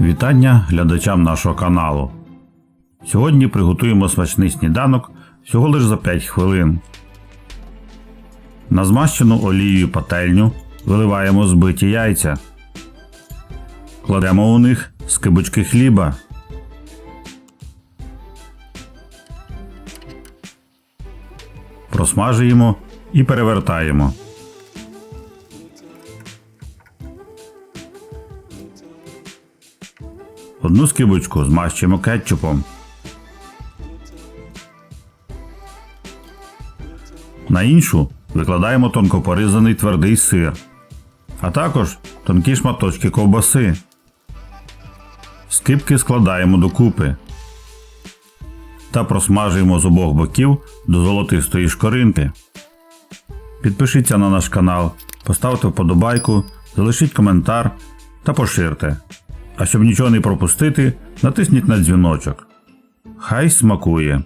Вітання глядачам нашого каналу. Сьогодні приготуємо смачний сніданок всього лише за 5 хвилин. На змащену олією пательню виливаємо збиті яйця. Кладемо у них скибочки хліба. Просмажуємо і перевертаємо. Одну скибочку змащуємо кетчупом. На іншу викладаємо тонко порізаний твердий сир, а також тонкі шматочки ковбаси. Скибки складаємо докупи та просмажуємо з обох боків до золотистої шкоринки. Підпишіться на наш канал, поставте вподобайку, залишіть коментар та поширте. А щоб нічого не пропустити, натисніть на дзвіночок. Хай смакує!